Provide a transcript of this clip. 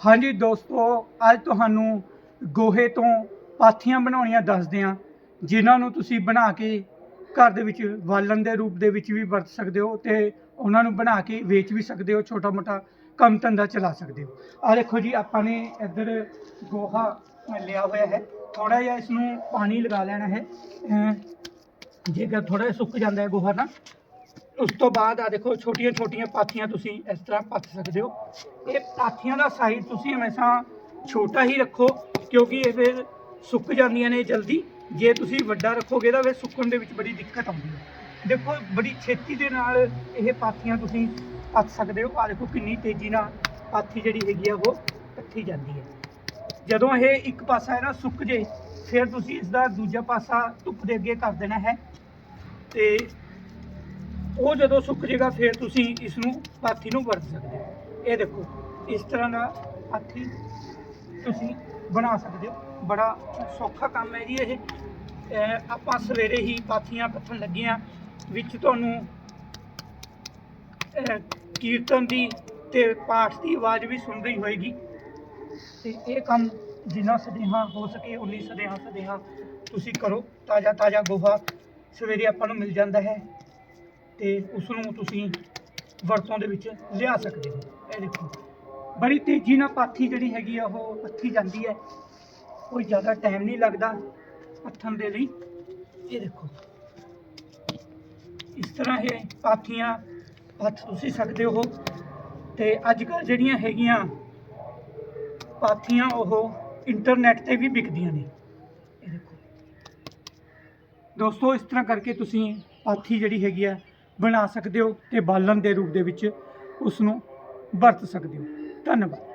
ਹਾਂਜੀ ਦੋਸਤੋ, ਅੱਜ ਤੁਹਾਨੂੰ ਗੋਹੇ ਤੋਂ ਪਾਥੀਆਂ ਬਣਾਉਣੀਆਂ ਦੱਸਦੇ ਹਾਂ, ਜਿਨ੍ਹਾਂ ਨੂੰ ਤੁਸੀਂ ਬਣਾ ਕੇ ਘਰ ਦੇ ਵਿੱਚ ਵਾਲਣ ਦੇ ਰੂਪ ਦੇ ਵਿੱਚ ਵੀ ਵਰਤ ਸਕਦੇ ਹੋ ਤੇ ਉਹਨਾਂ ਨੂੰ ਬਣਾ ਕੇ ਵੇਚ ਵੀ ਸਕਦੇ ਹੋ ਛੋਟਾ ਮੋਟਾ ਕੰਮ ਧੰਦਾ ਚਲਾ ਸਕਦੇ ਹੋ। ਆ ਦੇਖੋ ਜੀ, ਆਪਾਂ ਨੇ ਇੱਧਰ ਗੋਹਾ ਲਿਆ ਹੋਇਆ ਹੈ। ਥੋੜਾ ਜਿਹਾ ਇਸ ਨੂੰ ਪਾਣੀ ਲਗਾ ਲੈਣਾ ਹੈ। ਜੇਕਰ ਥੋੜਾ ਜਿਹਾ ਸੁੱਕ ਜਾਂਦਾ ਹੈ ਗੋਹਾ ਨਾ ਉਸ ਤੋਂ ਬਾਅਦ ਆ ਦੇਖੋ, ਛੋਟੀਆਂ ਛੋਟੀਆਂ ਪਾਥੀਆਂ ਤੁਸੀਂ ਇਸ ਤਰ੍ਹਾਂ ਪੱਥ ਸਕਦੇ ਹੋ। ਇਹ ਪਾਥੀਆਂ ਦਾ ਸਾਈਜ਼ ਤੁਸੀਂ ਹਮੇਸ਼ਾ ਛੋਟਾ ਹੀ ਰੱਖੋ, ਕਿਉਂਕਿ ਇਹ ਫਿਰ ਸੁੱਕ ਜਾਂਦੀਆਂ ਨੇ ਜਲਦੀ। ਜੇ ਤੁਸੀਂ ਵੱਡਾ ਰੱਖੋਗੇ ਤਾਂ ਫਿਰ ਸੁੱਕਣ ਦੇ ਵਿੱਚ ਬੜੀ ਦਿੱਕਤ ਆਉਂਦੀ ਹੈ। ਦੇਖੋ, ਬੜੀ ਛੇਤੀ ਦੇ ਨਾਲ ਇਹ ਪਾਥੀਆਂ ਤੁਸੀਂ ਪੱਥ ਸਕਦੇ ਹੋ। ਆ ਦੇਖੋ ਕਿੰਨੀ ਤੇਜ਼ੀ ਨਾਲ ਪਾਥੀ ਜਿਹੜੀ ਹੈਗੀ ਆ ਉਹ ਪੱਥੀ ਜਾਂਦੀ ਹੈ। ਜਦੋਂ ਇਹ ਇੱਕ ਪਾਸਾ ਹੈ ਨਾ ਸੁੱਕ ਜੇ, ਫਿਰ ਤੁਸੀਂ ਇਸ ਦਾ ਦੂਜਾ ਪਾਸਾ ਧੁੱਪ ਦੇ ਅੱਗੇ ਕਰ ਦੇਣਾ ਹੈ। ਤੇ ਉਹ ਜਦੋਂ ਸੁੱਕ ਜੇਗਾ, ਫਿਰ ਤੁਸੀਂ ਇਸ ਨੂੰ ਪਾਥੀ ਨੂੰ ਵਰਤ ਸਕਦੇ ਹੋ। ਇਹ ਦੇਖੋ, ਇਸ ਤਰ੍ਹਾਂ ਦਾ ਪਾਥੀ ਤੁਸੀਂ ਬਣਾ ਸਕਦੇ ਹੋ। ਬੜਾ ਸੌਖਾ ਕੰਮ ਹੈ ਜੀ ਇਹ। ਆਪਾਂ ਸਵੇਰੇ ਹੀ ਪਾਥੀਆਂ ਪੱਥਣ ਲੱਗੇ ਹਾਂ। ਵਿੱਚ ਤੁਹਾਨੂੰ ਕੀਰਤਨ ਦੀ ਤੇ ਪਾਠ ਦੀ ਆਵਾਜ਼ ਵੀ ਸੁਣ ਰਹੀ ਹੋਏਗੀ। ਤੇ ਇਹ ਕੰਮ ਜਿੰਨਾ ਸਦੇਹਾ ਹੋ ਸਕੇ, ਉਨੀ ਸਦੇਹਾ ਸਦੇਹਾ ਤੁਸੀਂ ਕਰੋ। ਤਾਜ਼ਾ ਤਾਜ਼ਾ ਗੋਹਾ ਸਵੇਰੇ ਆਪਾਂ ਨੂੰ ਮਿਲ ਜਾਂਦਾ ਹੈ। ਤੇ ਉਸ ਨੂੰ ਤੁਸੀਂ ਵਰਤੋਂ ਦੇ ਵਿੱਚ ਲਿਆ ਸਕਦੇ ਹੋ। ਇਹ ਦੇਖੋ, ਬੜੀ ਤੇਜ਼ੀ ਨਾਲ ਪਾਥੀ ਜਿਹੜੀ ਹੈਗੀ ਆ, ਉਹ ਪੱਥੀ ਜਾਂਦੀ ਹੈ। ਕੋਈ ਜ਼ਿਆਦਾ ਟਾਈਮ ਨਹੀਂ ਲੱਗਦਾ ਪੱਥਣ ਦੇ ਲਈ। ਇਹ ਦੇਖੋ, ਇਸ ਤਰ੍ਹਾਂ ਇਹ ਪਾਥੀਆਂ ਪੱਥ ਤੁਸੀਂ ਸਕਦੇ ਹੋ। ਤੇ ਅੱਜ ਕੱਲ੍ਹ ਜਿਹੜੀਆਂ ਹੈਗੀਆਂ ਪਾਥੀਆਂ, ਉਹ ਇੰਟਰਨੈਟ ਤੇ ਵੀ ਵਿਕਦੀਆਂ ਨੇ। ਇਹ ਦੇਖੋ, ਦੋਸਤੋ, ਇਸ ਤਰ੍ਹਾਂ ਕਰਕੇ ਤੁਸੀਂ ਪਾਥੀ ਜਿਹੜੀ ਹੈਗੀ ਆ ਬਣਾ ਸਕਦੇ ਹੋ ਤੇ ਬਾਲਣ ਦੇ ਰੂਪ ਦੇ ਵਿੱਚ ਉਸ ਨੂੰ ਵਰਤ ਸਕਦੇ ਹੋ। ਧੰਨਵਾਦ।